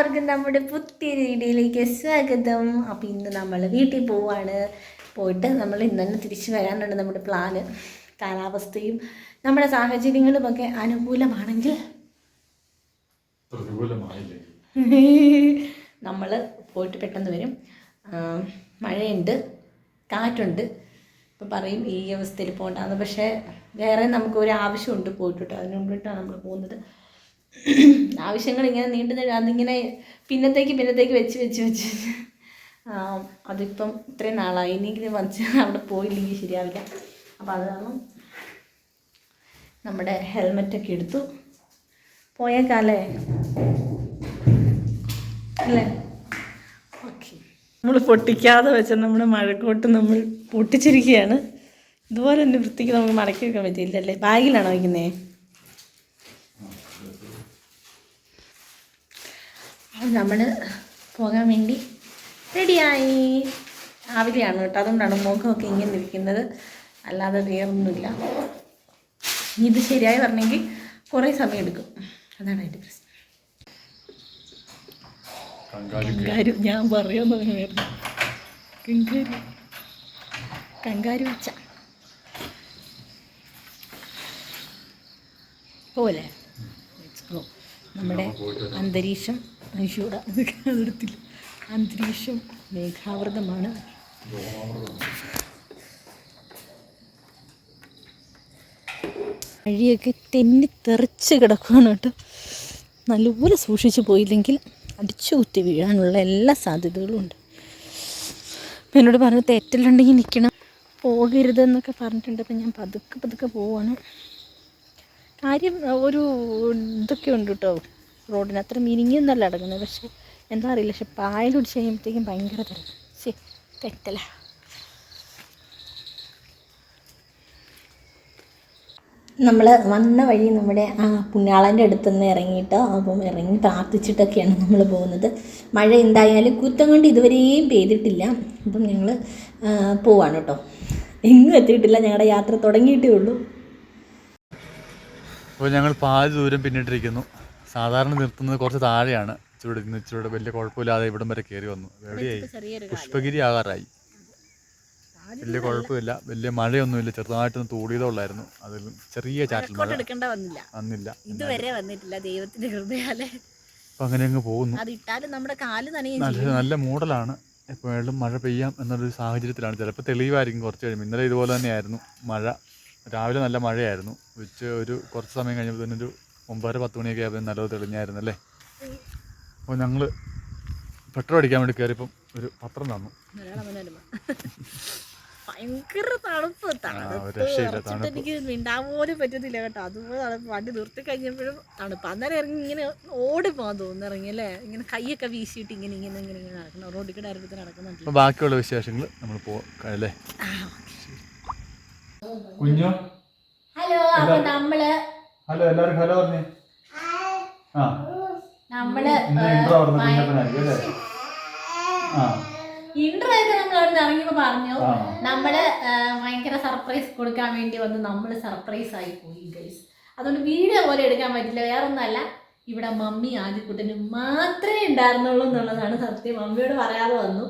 എല്ലാവർക്കും നമ്മുടെ പുതിയ വീഡിയോയിലേക്ക് സ്വാഗതം. അപ്പോൾ ഇന്ന് നമ്മൾ വീട്ടിൽ പോവാണ്. പോയിട്ട് നമ്മൾ ഇന്ന് തന്നെ തിരിച്ചു വരാനാണ് നമ്മുടെ പ്ലാന് കാലാവസ്ഥയും നമ്മുടെ സാഹചര്യങ്ങളും ഒക്കെ അനുകൂലമാണെങ്കിൽ? നമ്മൾ പോയിട്ട് പെട്ടെന്ന് വരും. മഴയുണ്ട് കാറ്റുണ്ട്. ഇപ്പം പറയും ഈ അവസ്ഥയിൽ പോകണ്ടെന്ന് പക്ഷേ വേറെ നമുക്ക് ഒരു ആവശ്യമുണ്ട് പോയിട്ട് അതിന് വേണ്ടിയിട്ടാണ് നമ്മൾ പോകുന്നത്. ആവശ്യങ്ങൾ ഇങ്ങനെ നീണ്ടു അതിങ്ങനെ പിന്നത്തേക്ക് പിന്നത്തേക്ക് വെച്ച് വെച്ച് വെച്ച്. അതിപ്പം ഇത്രയും നാളായി. ഇനിയെങ്കിലും വച്ച് അവിടെ പോയില്ലെങ്കിൽ ശരിയാവില്ല. അപ്പോൾ അത് കാരണം നമ്മുടെ ഹെൽമെറ്റൊക്കെ എടുത്തു. പോയേക്കാലേ അല്ലേ? നമ്മൾ പൊട്ടിക്കാതെ വെച്ച നമ്മുടെ മഴക്കോട്ട് നമ്മൾ പൊട്ടിച്ചിരിക്കുകയാണ്. ഇതുപോലെ തന്നെ വൃത്തിക്ക് നമുക്ക് മടക്കി വെക്കാൻ പറ്റിയില്ലല്ലേ? ബാഗിലാണോ വയ്ക്കുന്നേ നമ്മൾ പോകാൻ വേണ്ടി റെഡിയായി. രാവിലെയാണ് കേട്ടോ. അതുകൊണ്ടാണ് മുഖമൊക്കെ ഇങ്ങനെ ഇരിക്കുന്നത്. അല്ലാതെ വേറൊന്നുമില്ല. ഇത് ശരിയായി പറഞ്ഞെങ്കിൽ കുറേ സമയം എടുക്കും. അതാണ് അതിന്റെ പ്രശ്നം. കങ്കാരു ഞാൻ പറയുമെന്ന് വരുന്നു കങ്കാരു. കങ്കാരു വെച്ച. പോലെ നമ്മുടെ അന്തരീക്ഷം അയ്യോട അതെടുത്തില്ല അന്തരീക്ഷം മേഘാവൃതമാണ്. വഴിയൊക്കെ തെന്നി തെറിച്ച് കിടക്കുകയാണ് കേട്ടോ. നല്ലപോലെ സൂക്ഷിച്ചു പോയില്ലെങ്കിൽ അടിച്ചു കുത്തി വീഴാനുള്ള എല്ലാ സാധ്യതകളും ഉണ്ട്. എന്നോട് പറഞ്ഞു തെറ്റിലുണ്ടെങ്കിൽ നിൽക്കണം. പോകരുതെന്നൊക്കെ പറഞ്ഞിട്ടുണ്ട്. അപ്പം ഞാൻ പതുക്കെ പതുക്കെ പോവാണ്. കാര്യം ഒരു ഇതൊക്കെ ഉണ്ട് കേട്ടോ റോഡിന്. അത്ര മിനിങ്ങിയൊന്നല്ല അടങ്ങുന്നത് പക്ഷെ എന്താ അറിയില്ല. പക്ഷെ പായൽ കുടിച്ച് കഴിയുമ്പോഴത്തേക്കും ഭയങ്കര തിരക്ക്. ശരി തെറ്റല. നമ്മൾ വന്ന വഴി നമ്മുടെ ആ പുണ്യാളന്റെ അടുത്തുനിന്ന് ഇറങ്ങിയിട്ട് അപ്പം ഇറങ്ങി പ്രാർത്ഥിച്ചിട്ടൊക്കെയാണ് നമ്മൾ പോകുന്നത്. മഴ എന്തായാലും കുറ്റം കൊണ്ട് ഇതുവരെയും പെയ്തിട്ടില്ല. അപ്പം ഞങ്ങൾ പോവാണ് കേട്ടോ എങ്ങും എത്തിയിട്ടില്ല. ഞങ്ങളുടെ യാത്ര തുടങ്ങിയിട്ടേ ഉള്ളൂ. അപ്പോൾ ഞങ്ങൾ പാതി ദൂരം പിന്നിട്ടിരിക്കുന്നു. സാധാരണ നിർത്തുന്നത് കുറച്ച് താഴെയാണ്. ഇച്ചിരി ഇന്ന് ഇച്ചിരി വലിയ കുഴപ്പമില്ലാതെ ഇവിടം വരെ കയറി വന്നു. എവിടെയായി? പുഷ്പഗിരി ആകാറായി. വലിയ കുഴപ്പമില്ല. വലിയ മഴയൊന്നുമില്ല. ചെറുതായിട്ടൊന്ന് തൂടിയതേ ഉള്ളായിരുന്നു. അതിൽ ചെറിയ ചാറ്റൽ മഴ. വന്നില്ല. ഇതുവരെ വന്നിട്ടില്ല ദൈവത്തിന്റെ കൃപയാലെ. അപ്പം അങ്ങനെ അങ്ങ് പോകുന്നു. നമ്മുടെ കാൽ നല്ല നല്ല മൂടലാണ്. എപ്പോഴും മഴ പെയ്യാം എന്നൊരു സാഹചര്യത്തിലാണ്. ചിലപ്പോൾ തെളിവായിരിക്കും കുറച്ച് കഴിയുമ്പോൾ. ഇന്നലെ ഇതുപോലെ തന്നെയായിരുന്നു. മഴ രാവിലെ നല്ല മഴയായിരുന്നു. ഉച്ച ഒരു കുറച്ച് സമയം കഴിഞ്ഞപ്പോൾ തന്നെ ഒരു ഒമ്പതര പത്ത് മണിയൊക്കെ ആയപ്പോൾ നല്ലത് തെളിഞ്ഞായിരുന്നു അല്ലേ? അപ്പോൾ ഞങ്ങൾ പെട്രോൾ അടിക്കാൻ വേണ്ടി കയറിയപ്പം ഒരു പത്രം തന്നു. ഭയങ്കര തണുപ്പ് തണുപ്പ് എനിക്ക് മിണ്ടാൻ പോലും പറ്റത്തില്ല കേട്ടോ. അതുപോലെ തണുപ്പ്. വണ്ടി നിർത്തി കഴിഞ്ഞപ്പോഴും തണുപ്പ്. അന്നേരം ഇറങ്ങി ഇങ്ങനെ ഓടി പോകാൻ തോന്നുന്നു. ഇറങ്ങി അല്ലേ? ഇങ്ങനെ കൈയൊക്കെ വീശിയിട്ട് ഇങ്ങനെ ഇങ്ങനെ ഇങ്ങനെ ഇങ്ങനെ നടക്കണം റോഡിൽ കൂടെ ആരംഭത്തിൽ നടക്കുന്നുണ്ട് ബാക്കിയുള്ള വിശേഷങ്ങൾ നമ്മൾ പോ അല്ലേ? കുഞ്ഞോ? ഹലോ അപ്പൊ നമ്മൾ ഹലോ എല്ലാരും ഹലോ പറഞ്ഞേ. ആ. നമ്മൾ ഇൻട്രോ കുഞ്ഞപ്പനായിരിക്കും അല്ലേ? ആ. ഒക്കെ നമ്മൾ അവിടെ നിന്ന് ഇറങ്ങിയപ്പോ പറഞ്ഞു. നമ്മൾ ഭയങ്കര സർപ്രൈസ് കൊടുക്കാൻ വേണ്ടി വന്ന് നമ്മൾ സർപ്രൈസ് ആയി പോയി ഗൈസ് അതുകൊണ്ട് വീഡിയോ പോലെ എടുക്കാൻ പറ്റില്ല. വേറൊന്നല്ല ഇവിടെ മമ്മി ആദ്യക്കുട്ടന് മാത്രമേ ഉണ്ടായിരുന്നുള്ളൂ എന്നുള്ളതാണ് സത്യം. മമ്മിയോട് പറയാതെ വന്നു.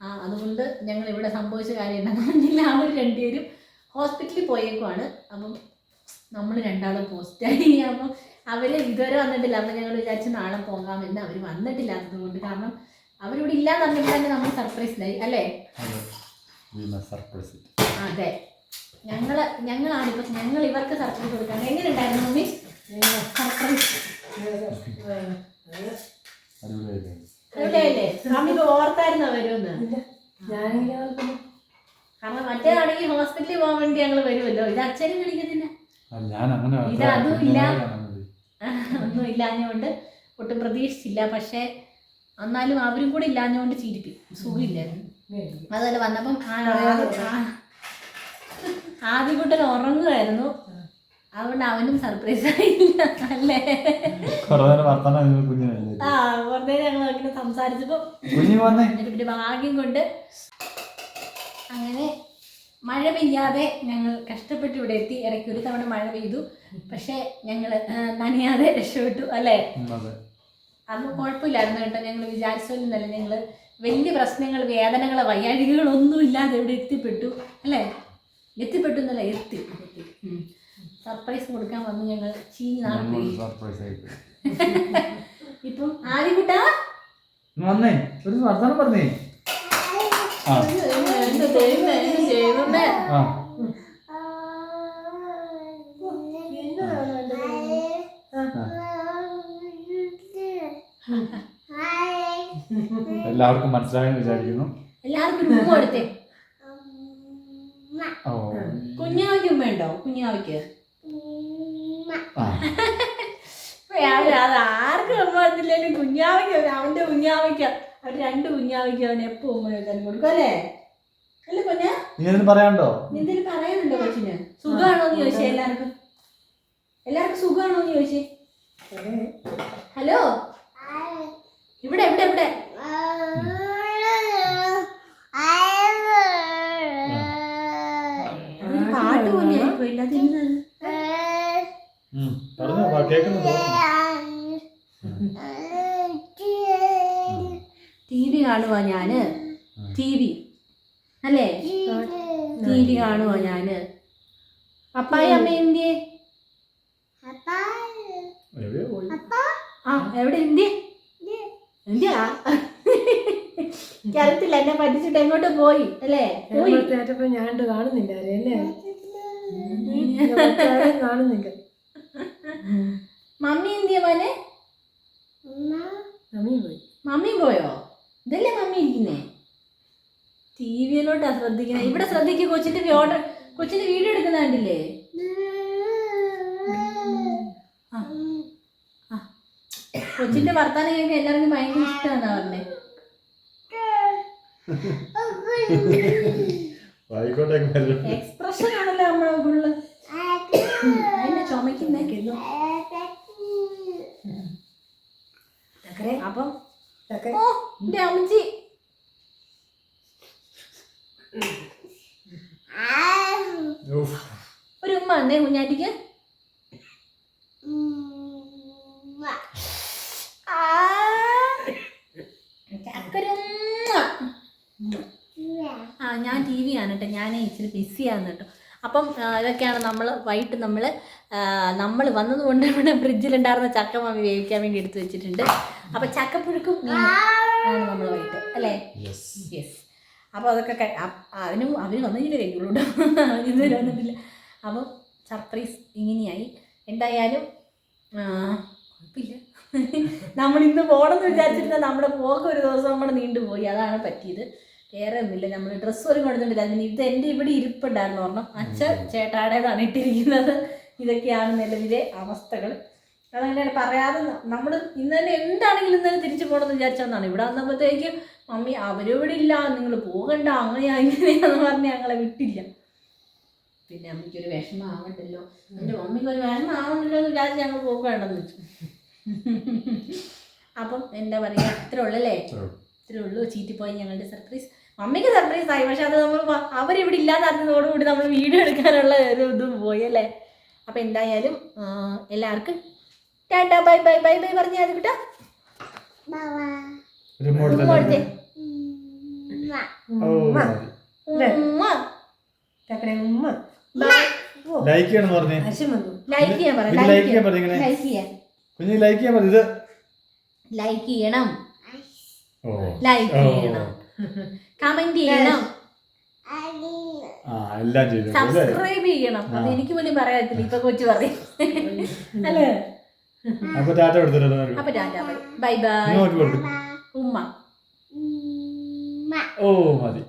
ആ അതുകൊണ്ട് ഞങ്ങൾ ഇവിടെ സംഭവിച്ച കാര്യം എന്താണെന്ന് പറഞ്ഞില്ല. അവർ രണ്ടുപേരും ഹോസ്പിറ്റലിൽ പോയേക്കുവാണ്. അപ്പം നമ്മൾ രണ്ടാളും പോസ്റ്റായി. അപ്പം അവർ ഇതുവരെ വന്നിട്ടില്ല. അപ്പം ഞങ്ങൾ വിചാരിച്ച് നാളെ പോകാമെന്ന് അവർ വന്നിട്ടില്ല അതുകൊണ്ട്. കാരണം അവരിവിടെ ഇല്ലാന്ന് പറഞ്ഞപ്പോൾ തന്നെ നമ്മൾ സർപ്രൈസിലായി അല്ലേ? അതെ. ഞങ്ങൾ സർപ്രൈസ് അതെ. ഞങ്ങൾ ഞങ്ങളാണ് ഇപ്പം ഞങ്ങൾ ഇവർക്ക് സർപ്രൈസ് കൊടുക്കാൻ. എങ്ങനെ ഉണ്ടായിരുന്നു മമ്മി സർപ്രൈസ് അടിപൊളിയായില്ലേ? അല്ലേ മമ്മി ഓർത്തായിരുന്നോ വരുമെന്ന്? കാരണം മറ്റേതാണെങ്കിൽ ഹോസ്പിറ്റലിൽ പോകാൻ വേണ്ടി ഞങ്ങൾ വരുമല്ലോ? ഇത് അച്ഛനും അങ്ങനെ ഇത് അതും ഇല്ല. ഒന്നും ഇല്ലാഞ്ഞുകൊണ്ട് ഒട്ടും പ്രതീക്ഷിച്ചില്ല. പക്ഷേ എന്നാലും അവരും കൂടെ ഇല്ലാഞ്ഞുകൊണ്ട് ചിരിപ്പി സുഖമില്ലായിരുന്നു. അതുപോലെ വന്നപ്പം ആ കൂട്ടൻ ആദ്യകൂട്ടൻ ഉറങ്ങുമായിരുന്നു. അതുകൊണ്ട് അവനും സർപ്രൈസ് ആയില്ല. അല്ലേ? ആ വെറുതെ ഞങ്ങൾ അങ്ങനെ സംസാരിച്ചപ്പോൾ കുഞ്ഞു വന്നേ. എന്നിട്ട് പിന്നെ ഭാഗ്യം കൊണ്ട് അങ്ങനെ മഴ പെയ്യാതെ ഞങ്ങൾ കഷ്ടപ്പെട്ട് ഇവിടെ എത്തി. ഇടയ്ക്ക് ഒരു തവണ മഴ പെയ്തു. പക്ഷേ ഞങ്ങൾ നനയാതെ രക്ഷപ്പെട്ടു അല്ലേ? അന്ന് കുഴപ്പമില്ലായിരുന്നു കേട്ടോ. ഞങ്ങൾ വിചാരിച്ചൊന്നുമല്ല. ഞങ്ങൾ വലിയ പ്രശ്നങ്ങൾ വേദനകൾ വയ്യാഴികളൊന്നും ഇല്ലാതെ ഇവിടെ എത്തിപ്പെട്ടു അല്ലേ? എത്തിപ്പെട്ടു എന്നല്ല എത്തി. സർപ്രൈസ് കൊടുക്കാൻ വന്ന് ഞങ്ങൾ ചീഞ്ഞ് ഇപ്പം ആദ്യകുട്ടാ വന്നേ. ഒരു വർത്തമാനം പറഞ്ഞേ. ആ. എല്ലാവർക്കും മനസ്സിലായെന്ന് വിചാരിക്കുന്നു. കുഞ്ഞാവയ്ക്ക് ഉമ്മ കുഞ്ഞാവയ്ക്ക്? അത് ആർക്കും ഉമ്മ കൊടുത്തില്ലേലും കുഞ്ഞാവയ്ക്ക് അവന് അവന്റെ കുഞ്ഞാവയ്ക്ക് അവർ രണ്ട് കുഞ്ഞാവയ്ക്ക് അവൻ എപ്പോ ഉമ്മ വെച്ചാലും കൊടുക്കും അല്ലേ? നീ എന്തെങ്കിലും പറയാണ്ടോ? എന്തെങ്കിലും പറയാനുണ്ടോ കൊച്ചിന്? സുഖമാണോ എന്ന് ചോദിച്ചേ എല്ലാവർക്കും. എല്ലാവർക്കും സുഖമാണോ എന്ന് ചോദിച്ചേ? ഹലോ? ഇവിടെ എവിടെ എവിടെ പാട്ട് പോലെ ആയിപ്പോയില്ല. അതിന്നത് പറഞ്ഞോ വാ, കേൾക്കുന്നു തോന്നുന്നു. ടി വി കാണുവാ ഞാൻ. T V. അല്ലേ? ടി വി കാണുവാ ഞാൻ? പപ്പായ അമ്മ എന്തിയെ. ആ എവിടെ എന്തിയെ? എന്തിയാ? കരത്തില്ല എന്നെ പറ്റിച്ചിട്ട് എങ്ങോട്ട് പോയി? അല്ലേ? പോയി. ഞാൻ കാണുന്നില്ല അല്ലേ? കാണുന്നില്ല. മമ്മി എന്തിയ മോനെ? മമ്മി പോയി. മമ്മി പോയോ? ഇതല്ലേ മമ്മി ഇരിക്കുന്നേ? ടി വിയിലോട്ടാ ശ്രദ്ധിക്കുന്നത് ഇവിടെ ശ്രദ്ധിക്കുക കൊച്ചിന്റെ ഓർഡർ കൊച്ചിന്റെ വീഡിയോ എടുക്കുന്ന കണ്ടില്ലേ. കൊച്ചിന്റെ വർത്താനം കേൾക്കാൻ എല്ലാവർക്കും ഭയങ്കര ഇഷ്ടമാണ് പറഞ്ഞേ. എക്സ്പ്രഷൻ ആണല്ലോ നമ്മളെ ഫുള്ള്. അതിന്റെ ചുമക്കുന്നേ ചക്കരെ അപ്പം ഓ എന്റെ അമ്മച്ചി. ഒരു ഉമ്മ എന്നേ കുഞ്ഞാറ്റിക്ക്. ആ. ഞാൻ ടി വി ആണ് കേട്ടോ. ഞാനേ ഇച്ചിരി ബിസി ആണ് കേട്ടോ. അപ്പം ഇതൊക്കെയാണ് നമ്മൾ വൈകിട്ട് നമ്മൾ നമ്മൾ വന്നതുകൊണ്ട് ഇവിടെ ഫ്രിഡ്ജിലുണ്ടായിരുന്ന ചക്ക മാമി വേവിക്കാൻ വേണ്ടി എടുത്തു വെച്ചിട്ടുണ്ട്. അപ്പം ചക്കപ്പുഴുക്കും മീനും ആണ് നമ്മൾ വൈകിട്ട് അല്ലേ? യെസ് യെസ് അപ്പോൾ അതൊക്കെ അവനും അവന് വന്നില്ല വരുന്നില്ല കേട്ടോ അവന് ഇതുവരെ വന്നിട്ടില്ല. അപ്പം സർപ്രൈസ് ഇങ്ങനെയായി. എന്തായാലും കുഴപ്പമില്ല. നമ്മൾ ഇന്ന് പോകണമെന്ന് വിചാരിച്ചിരുന്ന നമ്മുടെ പോക്ക് ഒരു ദിവസം കൂടെ നീണ്ടുപോയി അതാണ് പറ്റിയത്. വേറെ ഒന്നുമില്ല. നമ്മൾ ഡ്രസ്സ് ഒരു അതിന് ഇത് എന്റെ ഇവിടെ ഇരിപ്പുണ്ടായിരുന്നു. ഒരെണ്ണം അച്ഛൻ ചേട്ടാടേതാണ് ഇട്ടിരിക്കുന്നത്. ഇതൊക്കെയാണ് നിലവിലെ അവസ്ഥകൾ. അതങ്ങനെ പറയാതെ നമ്മൾ ഇന്ന് തന്നെ എന്താണെങ്കിലും ഇന്നലെ തിരിച്ചു പോകണമെന്ന് വിചാരിച്ചതാണ് ഇവിടെ വന്നപ്പോഴത്തേക്ക് മമ്മി അവരിവിടെ ഇല്ല നിങ്ങൾ പോകണ്ട അങ്ങനെയാ ഇങ്ങനെയാന്ന് പറഞ്ഞ് ഞങ്ങളെ വിട്ടില്ല. പിന്നെ അമ്മയ്ക്കൊരു വിഷമം ആവണ്ടല്ലോ. എന്റെ മമ്മിക്ക് ഒരു വിഷമം ആവണ്ടല്ലോ എന്ന് വിചാരിച്ച് ഞങ്ങൾ പോകണ്ടെന്ന് വെച്ചു. അപ്പം എന്താ പറയുക ഇത്രേ ഉള്ളല്ലേ. ഇത്രേ ഉള്ളൂ. ചീറ്റിപ്പോയി ഞങ്ങളുടെ സർപ്രൈസ് മമ്മിക്ക് സർപ്രൈസ് ആയി. പക്ഷെ അത് നമ്മൾ അവരിവിടെ ഇല്ലാതെ അറിഞ്ഞതോടുകൂടി നമ്മൾ വീഡിയോ എടുക്കാനുള്ള ഒരു ഇതും പോയല്ലേ അല്ലേ? അപ്പം എന്തായാലും എല്ലാവർക്കും tata bye bye bye bye പറഞ്ഞാൽ അത് കിട്ടാം. കൊടുത്തേ. ഉമ്മ. ലൈക്ക് ചെയ്യണം പറഞ്ഞേ. ലൈക്ക് ചെയ്യാൻ പറ ലൈക്ക് ചെയ്യാൻ പറഞ്ഞു ഇങ്ങനെ. ലൈക്ക് ചെയ്യാൻ. കുഞ്ഞ് ലൈക്ക് ചെയ്യാൻ പറഞ്ഞു ഇത്. ലൈക്ക് ചെയ്യണം. ഓ. ലൈക്ക് ചെയ്യണം. കമന്റ് ചെയ്യണം. ആ എല്ലാം ചെയ്തു. സബ്സ്ക്രൈബ് ചെയ്യണം. അത് എനിക്ക് പോലും പറയാത്തില്ല ഇപ്പൊ കൊച്ചു പറയും. അല്ലേ? അപ്പൊ ടാറ്റ കൊടുത്തിട്ടോ അപ്പൊ ടാറ്റ ബൈ ബൈ. ബൈ ഉമ്മ. ഓ മതി.